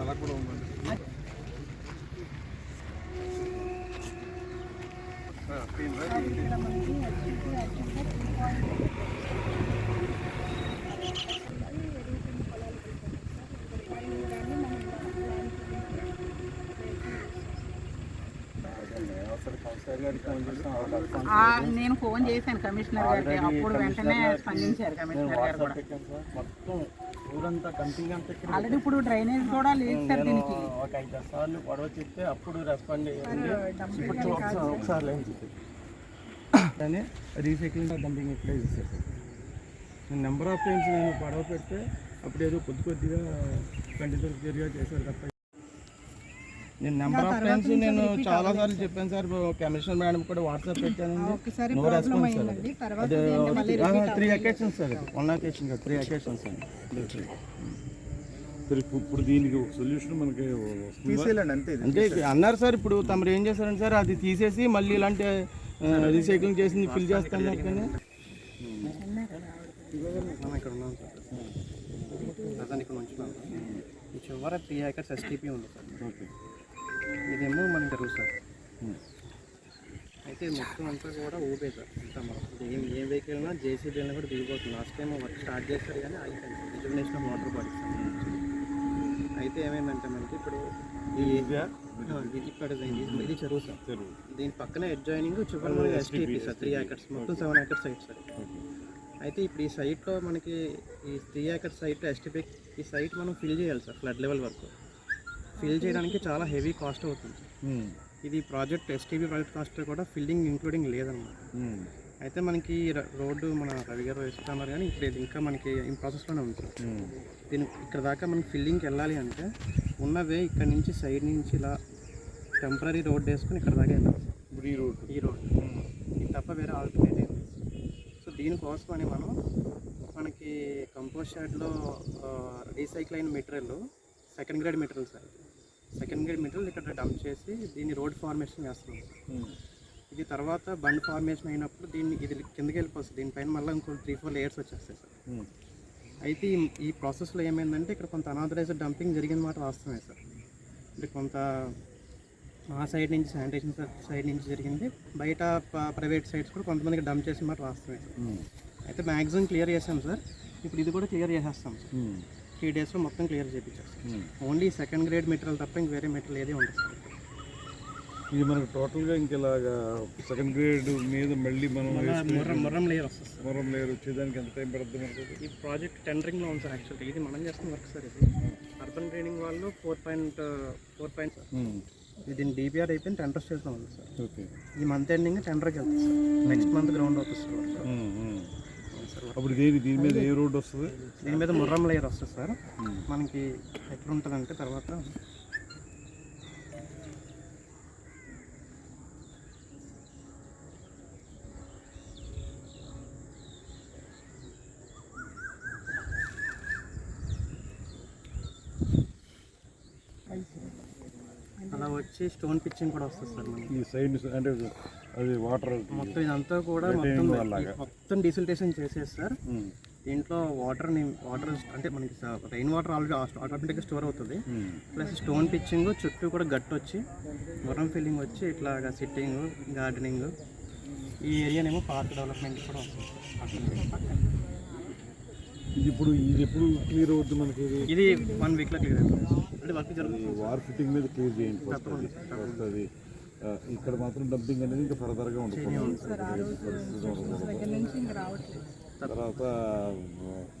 అలా కూడా ఉందండి ఆ, క్లీన్ రా, ఇది- అసలు కౌన్సిలర్ గారికి ఫోన్ చేసాం, ఆ రెస్పాన్స్ ఆ, నేను ఫోన్ చేశాను కమిషనర్ గారికి. అప్పుడు వెంటనే స్పందించారు కమిషనర్ గారు కూడా. పెట్టాను సార్. మొత్తం ఊరంతా కంపింగ్ అంతా ఇక్కడ ఆల్రెడీ ఇప్పుడు డ్రైనేజ్ కూడా లేదు సార్ దీనికి. ఒక ఐదు సార్లు గొడవ చెప్తే అప్పుడు రెస్పాండ్ అయ్యింది ఒకసారి కానీ రీసైక్లింగ్ డంపింగ్ నేను నెంబర్ ఆఫ్ టైమ్స్ నేను గొడవ పెడితే అప్పుడు ఏదో కొద్ది కొద్దిగా కంటిన్యూస్ చర్య చేశారు తప్ప నేను నెంబర్ ఆఫ్ టైమ్స్ నేను చాలా సార్లు చెప్పాను సార్ కమిషనర్ మేడం కూడా వాట్సాప్ పెట్టానండి ఒకసారి నో ప్రాబ్లం రెస్పాన్స్ సార్ అయిందండి తర్వాత అదే three occasions sir one occasion కాదు త్రీ అకేషన్స్ సరే ఇప్పుడు- ఇప్పుడు దీనికి ఒక సొల్యూషన్ మనకి తీసేయాలండి అంతే అంటే అన్నారు సార్ ఇప్పుడు తమరు ఏం చేశారంటే సార్ అది తీసేసి మళ్ళీ ఇలాంటి రీసైక్లింగ్ చేసింది ఫిల్ చేస్తాను కానీ ఇక్కడ ఉన్నాం సార్ ఇక్కడ ఉంచున్నాం చివర త్రీ ఏకర్స్ ఎస్టీపీ ఉంది సార్. ఓకే. ఇదేమో మనకి జరుగు సార్ అయితే మొత్తం అంతా కూడా ఊపే సార్. అంతా ఏం ఏ వెహికల్ అయినా జేసీబీ అయినా కూడా దిగిపోతుంది. లాస్ట్ టైం వర్క్ స్టార్ట్ చేస్తారు కానీ అయిపోయింది ఆఫ్ వాటర్ బాడీస్ అయితే ఏమైందంటే మనకి ఇప్పుడు ఈ ఇక్కడ ఇది చెరువు సార్. దీని పక్కనే అడ్జాయినింగ్ చివరి ఎస్టీపీ సార్. త్రీ ఏకర్స్ మొత్తం సెవెన్ ఏకర్స్ సైట్ సార్. అయితే ఇప్పుడు ఈ సైట్లో మనకి ఈ త్రీ ఏకర్స్ సైట్ ఎస్టీపీ ఈ సైట్ మనం ఫిల్ చేయాలి సార్. ఫ్లడ్ లెవెల్ వరకు ఫిల్ చేయడానికి చాలా హెవీ కాస్ట్ అవుతుంది. ఇది ప్రాజెక్ట్ ఎస్టీబీ ప్రాజెక్ట్ కాస్ట్ కూడా ఫిల్లింగ్ ఇంక్లూడింగ్ లేదన్నమాట అయితే మనకి రోడ్డు మన రవి గారు వేస్తున్నారు కానీ ఇప్పుడు ఇది ఇంకా మనకి ఇన్ ప్రాసెస్లోనే ఉంది. దీని ఇక్కడ దాకా మనకి ఫిల్లింగ్కి వెళ్ళాలి అంటే ఉన్నవే ఇక్కడ నుంచి సైడ్ నుంచి ఇలా టెంపరీ రోడ్ వేసుకుని ఇక్కడ దాకా వెళ్ళాలి. ఈ రోడ్ ఈ రోడ్ ఇది తప్ప వేరే ఆల్టర్నేట్ ఏం లేదు. సో దీనికోసమని మనం మనకి కంపోస్ట్ షాడ్లో రీసైకిల్ అయిన material second grade material sir second grade material ఇక్కడ డంప్ చేసి దీన్ని రోడ్ ఫార్మేషన్ చేస్తున్నాం. సార్ ఇది తర్వాత బండ్ ఫార్మేషన్ అయినప్పుడు దీన్ని ఇది కిందకి వెళ్ళిపోతుంది. దీనిపైన మళ్ళీ ఇంకో త్రీ ఫోర్ లేయర్స్ వచ్చేస్తాయి సార్. అయితే ఈ ఈ ప్రాసెస్లో ఏమైందంటే ఇక్కడ కొంత అనాథరైజ్డ్ డంపింగ్ జరిగిన మాట వాస్తవమే సార్. అంటే కొంత మా సైడ్ నుంచి శానిటేషన్ సైడ్ నుంచి జరిగింది. బయట ప్రైవేట్ సైడ్స్ కూడా కొంతమందికి డంప్ చేసిన మాట వాస్తవమే సార్. అయితే మ్యాక్సిమం క్లియర్ చేసాం సార్. ఇప్పుడు ఇది కూడా క్లియర్ చేసేస్తాం సార్. త్రీ డేస్లో మొత్తం క్లియర్ చేయించేస్తాం ఓన్లీ సెకండ్ గ్రేడ్ మెటీరియల్ తప్ప ఇంక వేరే మెటీరియల్ ఏది ఉండదు. సార్ ఇది మనకు టోటల్గా ఇంకెలాగా సెకండ్ గ్రేడ్ మీద మళ్ళీ మనం ముర్రం ముర్రం లేయర్ వస్తుంది సార్. మొరం లేయర్ వచ్చేదానికి ఎంత టైం పడుతుంది మనకు? ఈ ప్రాజెక్ట్ టెండరింగ్లో ఉంది సార్ యాక్చువల్గా ఇది మనం చేస్తున్న వర్క్ సార్ ఇది. అర్బన్ ట్రైనింగ్ వాళ్ళు four point four point sir. ఇది దీని డిపిఆర్ అయిపోయింది టెండర్ స్టేజ్లో ఉంది సార్. ఓకే ఈ మంత్ ఎండింగ్ టెండర్కి వెళ్తుంది సార్. నెక్స్ట్ మంత్ గ్రౌండ్ అవుతుంది. సార్ అప్పుడు దేని దీని మీద ఏ రోడ్ వస్తుంది? దీని మీద ముర్రం లేయర్ వస్తుంది సార్. మనకి ఎక్కడ ఉంటుందంటే తర్వాత స్టోన్ పిచ్చింగ్ కూడా వస్తుంది సార్ మనకి. ఈ సైడ్ అంటే అది వాటర్ మొత్తం ఇదంతా కూడా మొత్తం మొత్తం డిసిల్టేషన్ చేసేసి సార్. దీంట్లో వాటర్ వాటర్ అంటే మనకి రెయిన్ వాటర్ ఆల్రెడీ ఆటోమేటిక్గా స్టోర్ అవుతుంది. ప్లస్ స్టోన్ పిచ్చింగ్ చుట్టూ కూడా గట్టు వచ్చి గుర్రం ఫిల్లింగ్ వచ్చి ఇట్లాగా సిట్టింగ్ గార్డెనింగ్ ఈ ఏరియానేమో పార్క్ డెవలప్మెంట్ కూడా వస్తుంది ఇది ఇప్పుడు ఇది ఎప్పుడు క్లియర్ అవుతుంది మనకి? ఇది వన్ వీక్లో క్లియర్ అవుతుంది వార్ ఫిట్టింగ్ మీద క్లియర్ చేయండి ఫస్ట్ అది. వస్తుంది ఆ, ఇక్కడ మాత్రం డంపింగ్ అనేది ఇంకా ఫర్దర్గా ఉండకూడదు పరిస్థితి ఉండకూడదు. నుంచి ఇంక రావట్లేదు. తర్వాత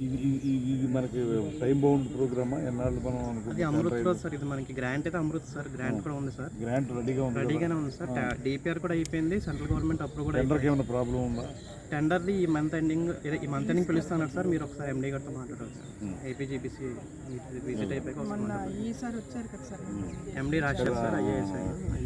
ఇది ఇది- మనకి టైం బౌండ్ ప్రోగ్రామా ఎన్నాళ్ళు మనం అది అనుకుంటున్నాం అమృత్లో సార్ ఇది మనకి గ్రాంట్ అయితే అమృత్ సార్ గ్రాంట్ కూడా ఉంది సార్. గ్రాంట్ రెడీగా ఉంది? రెడీగానే ఉంది సార్. డిపిఆర్ కూడా అయిపోయింది. సెంట్రల్ గవర్నమెంట్ అప్రూవ్ కూడా ఏమైనా ప్రాబ్లం ఉందా? టెండర్ది ఈ మంత్ ఎండింగ్ ఈ మంత్ ఎండింగ్ పిలుస్తున్నారు సార్ మీరు ఒకసారి ఎండీ గారితో మాట్లాడారు సార్. ఏపీజీపీసీ విజిట్ అయిపోయాక ఈసారి వచ్చారు కదా సార్. ఎండీ రాశారు సార్ ఐఏఎస్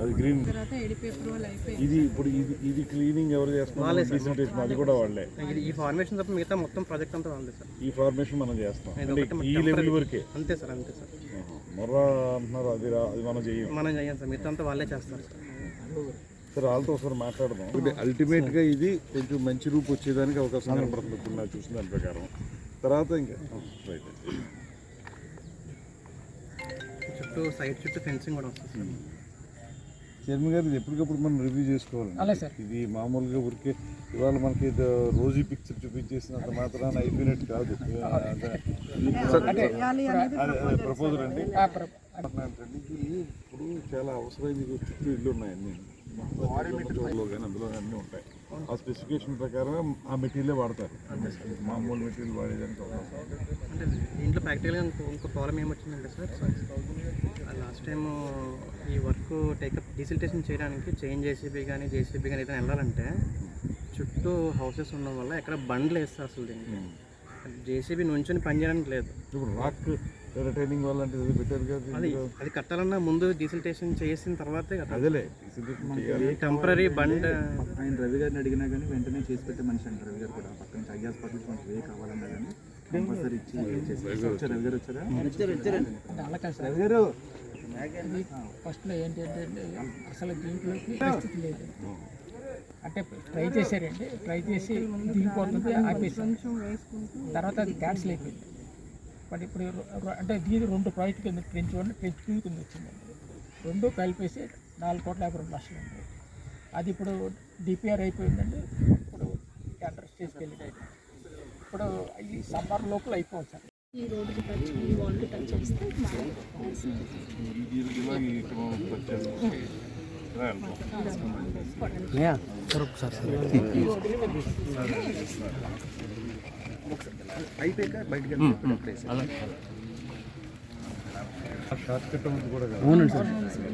అది గ్రీన్ తర్వాత ఎడిపి అప్రూవల్ అయిపోయింది. ఇది ఇప్పుడు ఇది ఇది క్లీనింగ్ ఎవరు చేస్తున్నారు? అది కూడా వాళ్ళే. ఇది ఈ ఫార్మేషన్ తప్ప మిగతా మొత్తం ప్రాజెక్ట్ అంతా ఉంది సార్. ఈ ఫార్మేషన్ మనం చేస్తాం. ఈ లెవెల్ వరకే. అంతే సార్ అంతే సార్. ఆహా. మొర్ర అంటున్నారు అది రా- అది మనం చెయ్యం మనం చేయం సార్ మిగతా అంతా వాళ్ళే చేస్తారు సార్. సరే వాళ్ళతో ఒకసారి మాట్లాడదాం. అంటే అల్టిమేట్గా ఇది కొంచెం మంచి రూపు వచ్చేదానికి అవకాశం కనపడుతుంది ఇప్పుడు నాకు చూసిన దాని ప్రకారం. తర్వాత ఇంకా రైట్ చుట్టూ సైడ్ చుట్టూ ఫెన్సింగ్ కూడా వస్తుంది చైర్మన్ గారు ఇది ఎప్పటికప్పుడు మనం రివ్యూ చేసుకోవాలి. ఇది మామూలుగా ఊరికే ఇవాళ మనకి ఇది రోజీ పిక్చర్ చూపించేసినంత మాత్రాన అయిపోయినట్టు కాదు. ప్రపోజల్ అండి. ఇప్పుడు చాలా అవసరమైంది ఇది చుట్టూ ఇల్లు ఉన్నాయి అన్ని. చోట్ల కానీ అందులో అన్నీ ఉంటాయి. ఆ స్పెసిఫికేషన్ ప్రకారం ఆ మెటీరియల్ వాడతారు. మామూలు మెటీరియల్ వాడేదానికి. అంటే దీంట్లో ప్రాక్టికల్గా ఇంకో ఇంకో ప్రాబ్లం ఏమొచ్చిందంటే సార్ లాస్ట్ టైం ఈ వర్క్ టేకప్ డిసిల్టేషన్ చేయడానికి చైన్ జేసీబీ కానీ జేసీబీ కానీ ఏదైనా వెళ్ళాలంటే చుట్టూ హౌసెస్ ఉండడం వల్ల ఎక్కడ బండ్లు వేస్తారు అసలు దీనికి. జేసీబీ నుంచొని పని చేయడానికి లేదు. ఇప్పుడు రాక్ అంటే ఇది పెట్టారు కదా అది అది కట్టాలన్నా ముందు డిసిల్టేషన్ చేసిన తర్వాతే కట్టాలి అదేలే టెంపరీ బండ్ ఆయన రవి గారిని అడిగినా కానీ వెంటనే చేసి పెట్టే మనిషి అంటారు రవి గారు కూడా. పక్కన నుంచి నుంచి మనకి ఏ కావాలన్నా కానీ కంపల్సరీ ఇచ్చి వచ్చారు? రవి గారు వచ్చారా. రవి గారు! ఫస్ట్లో ఏంటంటే అసలు దీంట్లోకి పరిస్థితి లేదు. అంటే ట్రై చేశారండి. ట్రై చేసి దిగిపోతుంది ఆపేసాం కొంచెం వేసుకుంటూ తర్వాత అది క్యాన్సిల్ అయిపోయింది బట్ ఇప్పుడు అంటే దీని రెండు ప్రాజెక్ట్ కింద ట్రెంచ్ వన్ ట్రెంచ్ టూ కింద వచ్చిందండి. రెండు కలిపేసి నాలుగు కోట్ల యాభై రెండు లక్షలు ఉంది అది ఇప్పుడు డిపిఆర్ అయిపోయిందండి. ఇప్పుడు టెండర్ స్టేజ్కి ఇప్పుడు ఈ సమ్మర్ లోపల అయిపోవచ్చు సార్ ఈ రోడ్డుకి టచ్ ఈ టచ్ చేస్తే అయిపోయాక బయటకి కాదు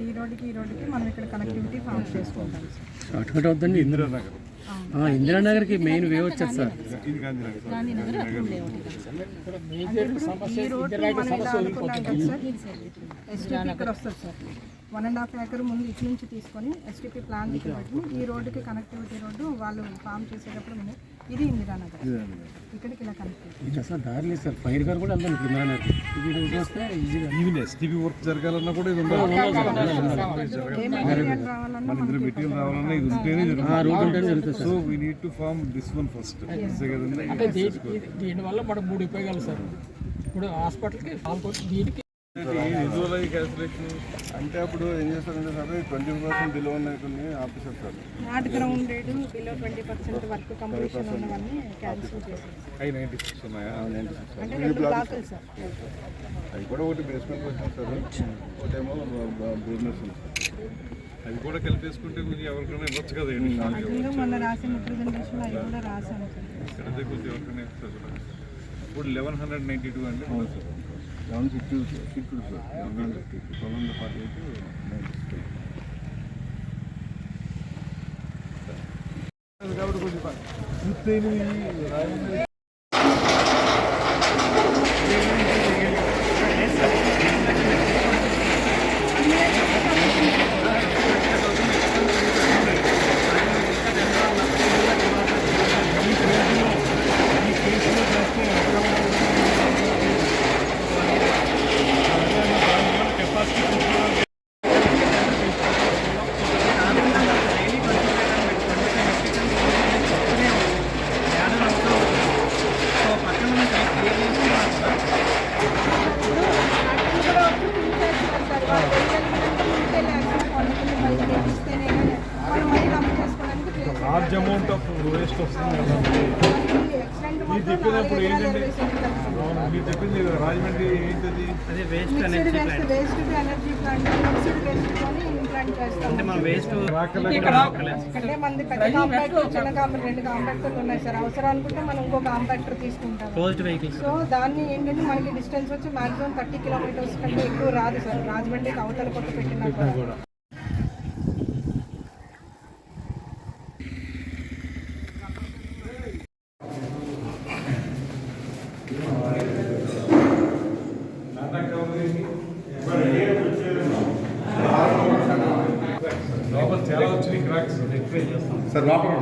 ఈ రోడ్డుకి ఈ రోడ్డుకి మనం ఇక్కడ కనెక్టివిటీ ఫామ్ చేసుకుంటాం సార్ షార్ట్కట్ అవుతుంది ఇందిరానగర్ ఇందిరానగర్కి మెయిన్ వే వచ్చేది సార్. ఇది గాంధీనగర్ గాంధీనగర్ అప్పుడు లేవు ఇప్పుడు మేజర్ సమస్య ఈ రోడ్డు మనం ఇలా అనుకున్నాం కదా సార్ ఎస్టీపీ ఇక్కడ వస్తుంది sir. One and half acre ముందు ఇటు నుంచి తీసుకొని ఎస్టీపీ ప్లాన్ పెట్టి ఈ రోడ్డుకి కనెక్టివిటీ రోడ్డు వాళ్ళు ఫామ్ చేసేటప్పుడు ముందు. ఇది ఇందిరానగర్. ఇక్కడికి ఇలా కనెక్టివిటీ ఇది అసలు దారి లేదు సార్. ఫైర్ గారు కూడా ఇది వస్తే ఈవెన్ వర్క్ జరగాలన్నా కూడా ఇది ఉండాలి. ఏ మెటీరియల్ రావాలన్నా మన ఇద్దరు మెటీరియల్ రావాలన్నా ఇది ఉంటేనే ఆ రోడ్ ఉంటేనే జరుగుతుంది so we need to this one first దీనివల్ల మనకు మూడు ఉపయోగాలు సార్ ఇప్పుడు హాస్పిటల్కి దీనికి అంటే అప్పుడు ఏం చేస్తారంటే సార్ ట్వంటీ పర్సెంట్ బిలో ఉన్నటువంటి officer sir. Not ground rate below twenty percent work completion ఉన్నవన్నీ క్యాన్సిల్ అవి కూడా ఒకటి బేస్మెంట్ వచ్చాం సార్. ఒకటేమో బిజినెస్ ఉంది అవి కూడా కలిపేసుకుంటే మీరు ఎవరికైనా ఇవ్వచ్చు కదా అందులో మొన్న రాసిన రిప్రజెంటేషన్ అవి కూడా రాశాను సార్. ఇక్కడ కొద్దిగా ఎవరికైనా ఇస్తారు ఇప్పుడు లెవెన్ హండ్రెడ్ నైంటీ టూ అంటే eleven fifty fifty sir eleven hundred fifty twelve hundred forty eight కాబట్టి కొంచెం పూర్తయినవి అంటే పెద్ద కాంపాక్టర్ చిన్న రెండు కాంపాక్టర్లు ఉన్నాయి సార్. అవసరం అనుకుంటే మనం ఇంకో కాంపాక్టర్ తీసుకుంటాం. సో దాన్ని ఏంటంటే మనకి డిస్టెన్స్ వచ్చి మాక్సిమం థర్టీ కిలోమీటర్స్ కంటే ఎక్కువ రాదు సార్. రాజమండ్రికి అవతల కొట్ట పెట్టినా కూడా లోపల చాలా వచ్చినాయి క్రాక్స్ రెక్టిఫై చేస్తాం సార్ లోపల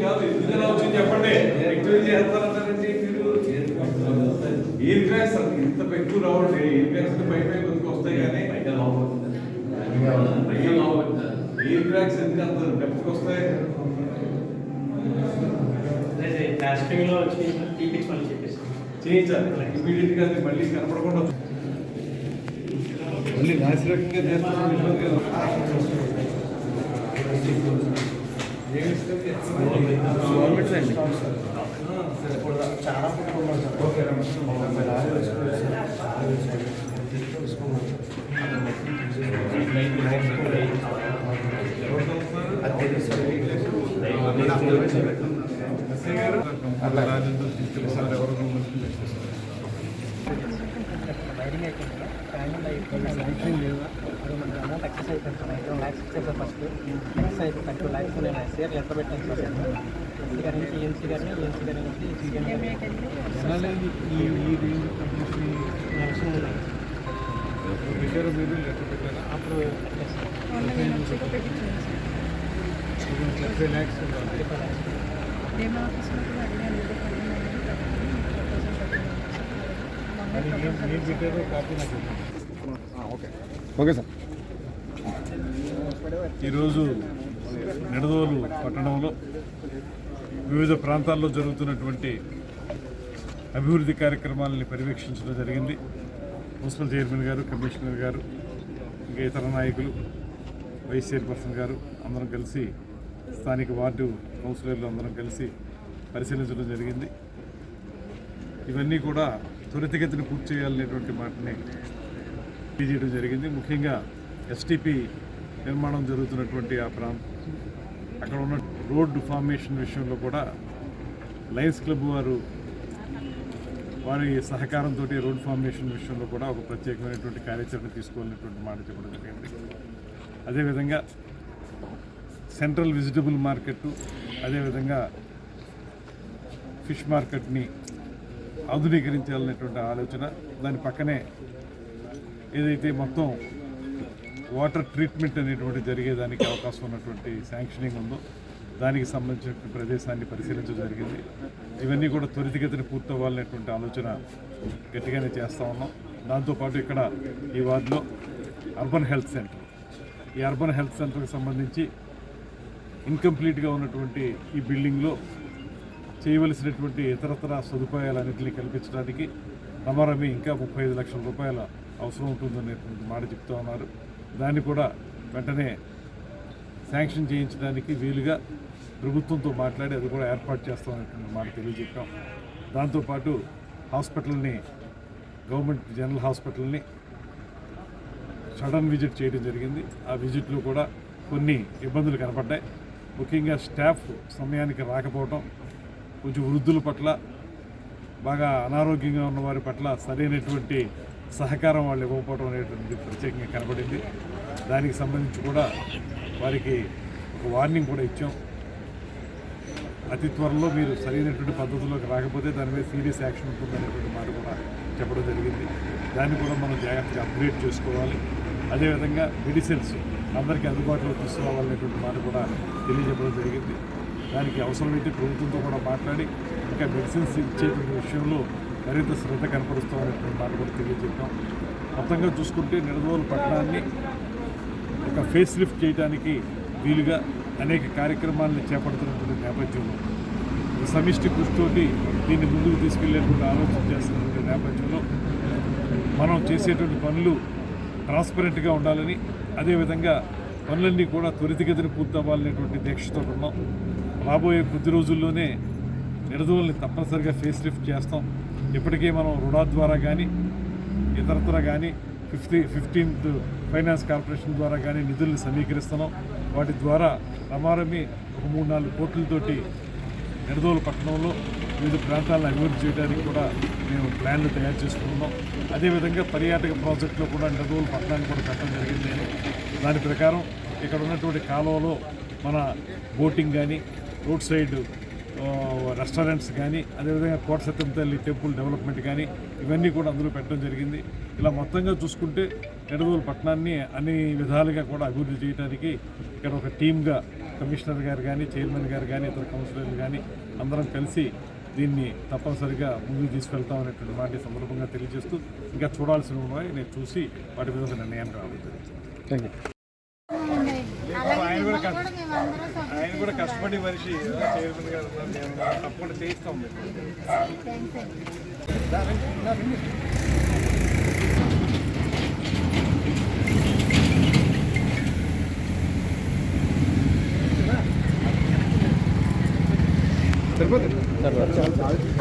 కాదు ఇది ఎలా వచ్చింది చెప్పండి రెక్టిఫై చేస్తారంటారండి తప్ప ఎక్కువ రావండి ఇన్ఫెక్షన్ పై పై కొద్దిగా వస్తాయి కానీ ఎయిర్ క్రాక్స్ ఎందుకు అంత డెప్త్కి వస్తాయి ప్లాస్టింగ్లో వచ్చి తీపించమని చెప్పేసి చేయించాలి. ఇమీడియట్గా అది మళ్ళీ కనపడకుండా మళ్ళీ నాసిరకంగా చేస్తాం ఇబ్బందిగా గవర్నమెంట్ అండి రాజేంద్ర తీసుకెళ్ళి ఎవరు అయిపోయింది లైటింగ్ అయితే ల్యాక్స్ ఇచ్చేసారు ఫస్ట్ ఎక్సెస్ అయిపోయి థర్టీ ల్యాక్స్ నేను ఎస్సీఆర్ ఎంత పెట్టాను సార్ ఎస్సీ గారి నుంచి ఏఎన్సీ గారిని ఏఎన్సీ గారి నుంచి ఈసీ గారిని ఈ ఈ ఉన్నాయి పెట్టారు అప్పుడు ల్యాక్స్ డెమో ఆఫీస్లో కూడా అడిగాను ఓకే సార్. ఈరోజు నిడదోలు పట్టణంలో వివిధ ప్రాంతాల్లో జరుగుతున్నటువంటి అభివృద్ధి కార్యక్రమాలని పర్యవేక్షించడం జరిగింది. మున్సిపల్ చైర్మన్ గారు కమిషనర్ గారు ఇంకా ఇతర నాయకులు వైస్ చైర్పర్సన్ గారు అందరం కలిసి స్థానిక వార్డు కౌన్సిలర్లు అందరం కలిసి పరిశీలించడం జరిగింది. ఇవన్నీ కూడా త్వరితగతిని పూర్తి చేయాలనేటువంటి మాటని తెలియజేయడం జరిగింది. ముఖ్యంగా ఎస్టీపీ నిర్మాణం జరుగుతున్నటువంటి ఆ ప్రాంతం. అక్కడ ఉన్న రోడ్డు ఫార్మేషన్ విషయంలో కూడా లయన్స్ క్లబ్ వారు వారి సహకారంతో రోడ్ ఫార్మేషన్ విషయంలో కూడా ఒక ప్రత్యేకమైనటువంటి కార్యాచరణ తీసుకోవాలనేటువంటి మాట చెప్పడం జరిగింది. అదేవిధంగా సెంట్రల్ వెజిటబుల్ మార్కెట్ అదేవిధంగా ఫిష్ మార్కెట్ని ఆధునీకరించాలనేటువంటి ఆలోచన. దాని పక్కనే ఏదైతే మొత్తం వాటర్ ట్రీట్మెంట్ అనేటువంటి జరిగేదానికి అవకాశం ఉన్నటువంటి శాంక్షనింగ్ ఉందో దానికి సంబంధించిన ప్రదేశాన్ని పరిశీలించడం జరిగింది. ఇవన్నీ కూడా త్వరితగతిన పూర్తవ్వాలనేటువంటి ఆలోచన గట్టిగానే చేస్తూ ఉన్నాం. దాంతోపాటు ఇక్కడ ఈ వార్డులో అర్బన్ హెల్త్ సెంటర్. ఈ అర్బన్ హెల్త్ సెంటర్కి సంబంధించి ఇన్కంప్లీట్గా ఉన్నటువంటి ఈ బిల్డింగ్లో చేయవలసినటువంటి ఇతరతర సదుపాయాలన్నింటినీ కల్పించడానికి రమారమి ఇంకా ముప్పై ఐదు లక్షల రూపాయల అవసరం ఉంటుందనేటువంటి మాట చెప్తా ఉన్నారు. దాన్ని కూడా వెంటనే శాంక్షన్ చేయించడానికి వీలుగా ప్రభుత్వంతో మాట్లాడి అది కూడా ఏర్పాటు చేస్తామనేటువంటి మాట తెలియజెప్పాం. దాంతోపాటు హాస్పిటల్ని గవర్నమెంట్ జనరల్ హాస్పిటల్ని సడన్ విజిట్ చేయడం జరిగింది. ఆ విజిట్లో కూడా కొన్ని ఇబ్బందులు కనపడ్డాయి. ముఖ్యంగా స్టాఫ్ సమయానికి రాకపోవటం కొంచెం వృద్ధుల పట్ల బాగా అనారోగ్యంగా ఉన్న వారి పట్ల సరైనటువంటి సహకారం వాళ్ళు ఇవ్వకపోవడం అనేటువంటిది ప్రత్యేకంగా కనబడింది. దానికి సంబంధించి కూడా వారికి ఒక వార్నింగ్ కూడా ఇచ్చాం. అతి త్వరలో మీరు సరైనటువంటి పద్ధతిలోకి రాకపోతే దాని మీద సీరియస్ యాక్షన్ ఉంటుందనేటువంటి మాట కూడా చెప్పడం జరిగింది. దాన్ని కూడా మనం జాగ్రత్తగా అప్గ్రేడ్ చేసుకోవాలి. అదేవిధంగా మెడిసిన్స్ అందరికీ అందుబాటులో తీసుకురావాలనేటువంటి మాట కూడా తెలియజెప్పడం జరిగింది. దానికి అవసరమైతే ప్రభుత్వంతో కూడా మాట్లాడి ఇంకా మెడిసిన్స్ ఇచ్చేటువంటి విషయంలో మరింత శ్రద్ధ కనపరుస్తామనేటువంటి మాట కూడా తెలియజెప్పాం. మొత్తంగా చూసుకుంటే నిడదవోలు పట్టణాన్ని ఒక ఫేస్ లిఫ్ట్ చేయడానికి వీలుగా అనేక కార్యక్రమాలను చేపడుతున్నటువంటి నేపథ్యంలో సమిష్టి కృషితోటి దీన్ని ముందుకు తీసుకెళ్ళేటువంటి ఆలోచన చేస్తున్నటువంటి నేపథ్యంలో మనం చేసేటువంటి పనులు ట్రాన్స్పరెంట్గా ఉండాలని అదేవిధంగా పనులన్నీ కూడా త్వరితగతిని పూర్తవ్వాలనేటువంటి దీక్షతో ఉన్నాం. రాబోయే కొద్ది రోజుల్లోనే నిడదవుల్ని తప్పనిసరిగా ఫేస్ లిఫ్ట్ చేస్తాం. ఇప్పటికే మనం రుణా ద్వారా కానీ ఇతరత్ర కానీ ఫిఫ్టీ ఫిఫ్టీన్త్ ఫైనాన్స్ కార్పొరేషన్ ద్వారా కానీ నిధుల్ని సమీకరిస్తున్నాం. వాటి ద్వారా రమారమి ఒక మూడు నాలుగు కోట్లతోటి నిడదోలు పట్టణంలో వివిధ ప్రాంతాలను అభివృద్ధి చేయడానికి కూడా మేము ప్లాన్లు తయారు చేసుకున్నాం అదేవిధంగా పర్యాటక ప్రాజెక్టులో కూడా నిడదోలు పట్టణాన్ని కూడా పెట్టడం జరిగింది. దాని ప్రకారం ఇక్కడ ఉన్నటువంటి కాలువలో మన బోటింగ్ కానీ రోడ్ సైడ్ రెస్టారెంట్స్ కానీ అదేవిధంగా కోట సత్యం తల్లి టెంపుల్ డెవలప్మెంట్ కానీ ఇవన్నీ కూడా అందులో పెట్టడం జరిగింది. ఇలా మొత్తంగా చూసుకుంటే నిడదోలు పట్టణాన్ని అన్ని విధాలుగా కూడా అభివృద్ధి చేయడానికి ఇక్కడ ఒక టీమ్గా కమిషనర్ గారు కానీ చైర్మన్ గారు కానీ ఇతర కౌన్సిలర్లు కానీ అందరం కలిసి దీన్ని తప్పనిసరిగా ముందుకు తీసుకెళ్తాం అనేటువంటి మాట సందర్భంగా తెలియజేస్తూ ఇంకా చూడాల్సిన ఉన్నాయి. నేను చూసి వాటి మీద ఒక నిర్ణయానికి రావడం జరుగుతుంది ఆయన కూడా కష్ట- ఆయన కూడా కష్టపడి మనిషి చైర్మన్ గారు తప్పకుండా చేయిస్తాం. మీకు. సరిపోతుంది